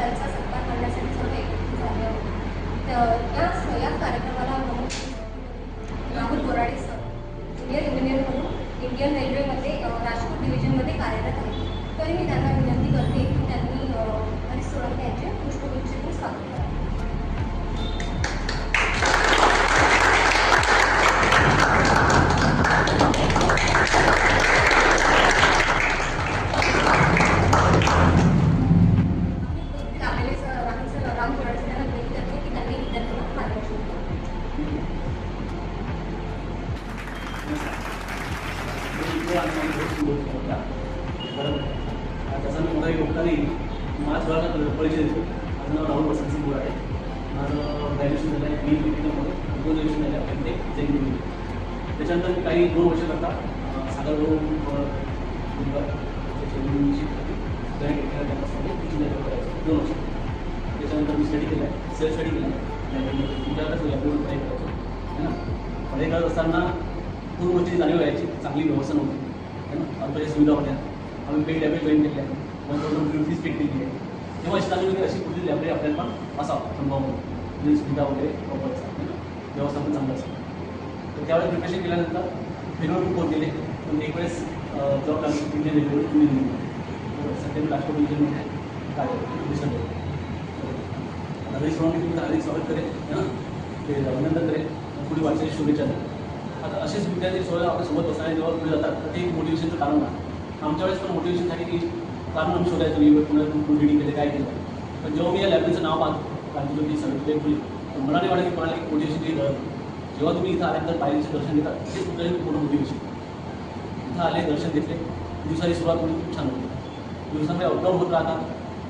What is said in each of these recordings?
त्यांचा सत्कार करण्यासाठी सगळे एकत्रित झाले. होते तर सुंदर आणि माझी बहुत सुंदर होता बरोबर आणि त्याचा मी मोठा योगदान येईल माझ्या थोडा परिचय देतो माझं नाव राहुल वसंत सिंग आहे माझं ग्रॅज्युएशन झालं आहे बी मध्ये दोन ग्रॅज्युएशन झाले आहे ते जैन त्याच्यानंतर मी काही दोन वर्ष करता सागर भाऊ दोन वर्ष त्याच्यानंतर मी स्टडी केला आहे सेल्फ स्टडी केला आहे तुमच्याकडे लॅबरेटरी पढाई करायचो है ना पढाई असताना पूर्वची जाणीव राहायची चांगली व्यवस्था नव्हती. है ना? अल्पच्या सुविधा होत्या. आम्ही पेड लॅबरेटरी जॉईन केल्या वन थाउजंड फीस पेड केली आहे. तेव्हा अशी जाणीव होती अशी कुठली लॅबरेटरी आपल्याला पण असावं संभव म्हणजे सुविधा वगैरे प्रॉपर असा व्यवस्था पण चांगलं असतं तर त्यावेळेस प्रिपरेशन केल्यानंतर फेरवर खूप होत गेले पण एक वेळेस जॉब लागली. इंडियन रेल्वेवर तुम्ही दिली सध्या मी राष्ट्रपती इंजिनमध्ये कार्य विसरलो हरी सोडून मी तुमचं हार्दिक स्वागत करेल ते अभिनंदन करेल पुढे वाटचाली शुभेच्छा देईन. आता असेच विद्यार्थी सोबत आपल्यासोबत बसणारे जेव्हा पुढे जातात तर ते एक मोटिवेशनचं कारण आहे. आमच्या वेळेस पण मोटिवेशन झाली की कारण आम्ही शोधायचो मी पुण्यातून फुल रिडिंग केले काय केलं. पण जेव्हा मी या लायब्ररीचं नाव पाहतो क्रांतिज्योती सवित्रे फुले तर मला नाही वाटत की कोणाला मोटिवेशन मोटिवेशनची गरज जेव्हा तुम्ही इथं आल्यानंतर पायरीचे दर्शन घेता तेच तुमच्या पूर्ण मोटिवेशन इथं आले दर्शन घेतले दिवसाची सुरुवात होती खूप छान होती. दिवसामध्ये अपडाऊन होत राहतात.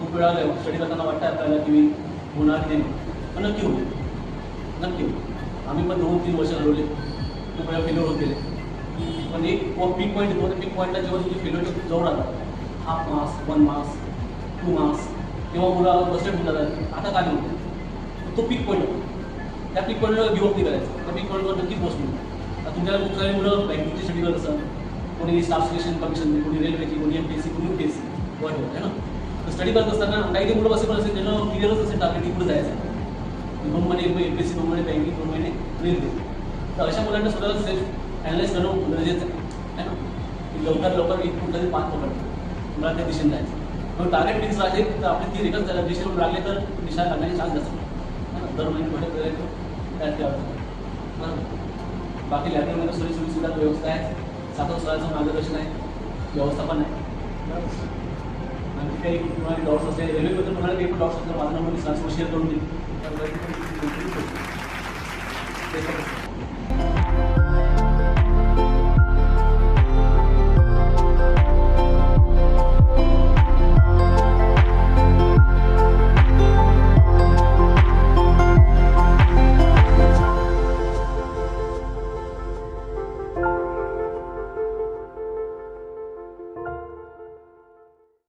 खूप वेळा स्टडी करताना वाटतं आपल्याला की मी होणार नाही. पण नक्की होईल नक्की होईल आम्ही पण दोन तीन वर्ष घालवले खूप वेळा फेल्युअर होत गेले पण एक पिक पॉईंट येतो पिक पॉईंटला जेव्हा तुमचे फेल्युअर जवळ राहतात half marks one marks two marks तेव्हा मुलं बस्टेड होऊन जातात. आता काय म्हणतो तो पिक पॉईंट होतो. त्या पिक पॉईंटवर गिवअप नाही करायचं. त्या पिक पॉईंटवर नक्की पोहोचलो. आता तुमच्याकडे खूप सारे मुलं बँकिंगची स्टडी करत असतात. कोणी स्टाफ सिलेक्शन कमिशन कोणी रेल्वेची कोणी एम पी एस सी कोणी यू पी एस सी वाट आहे ना? तर स्टडी करत असताना काही काही मुलं असे पण असेल त्यांना क्लिअरच असेल टार्गेट पुढे जायचं. दोन महिने एम पी एस सी दोन महिने बँकिंग दोन महिने रेल्वे तर अशा मुलांना सुद्धा सेल्फ अनालाइज करणं गरजेचं आहे. है ना? की लवकर लवकर एक कुठला तरी पाच पकडतो मला त्या दिशेने जायचं. मग टार्गेट फिक्स राहिले तर आपले ती एकच त्याला दिशेवर लागले तर दिशा लागण्याचे चान्स असतात है ना? दर महिने भेटत करायचं त्यात काय होतं बरोबर? बाकी लॅब्रेरीमध्ये सोयी सोयी सुविधा व्यवस्था आहे सातव सरांचं मार्गदर्शन आहे. व्यवस्थापन आहे. आणखी काही कुणाला डॉट्स असेल रेल्वेबद्दल तुम्हाला काही पण डॉट्स असेल माझा नंबर मी शेअर करून देईल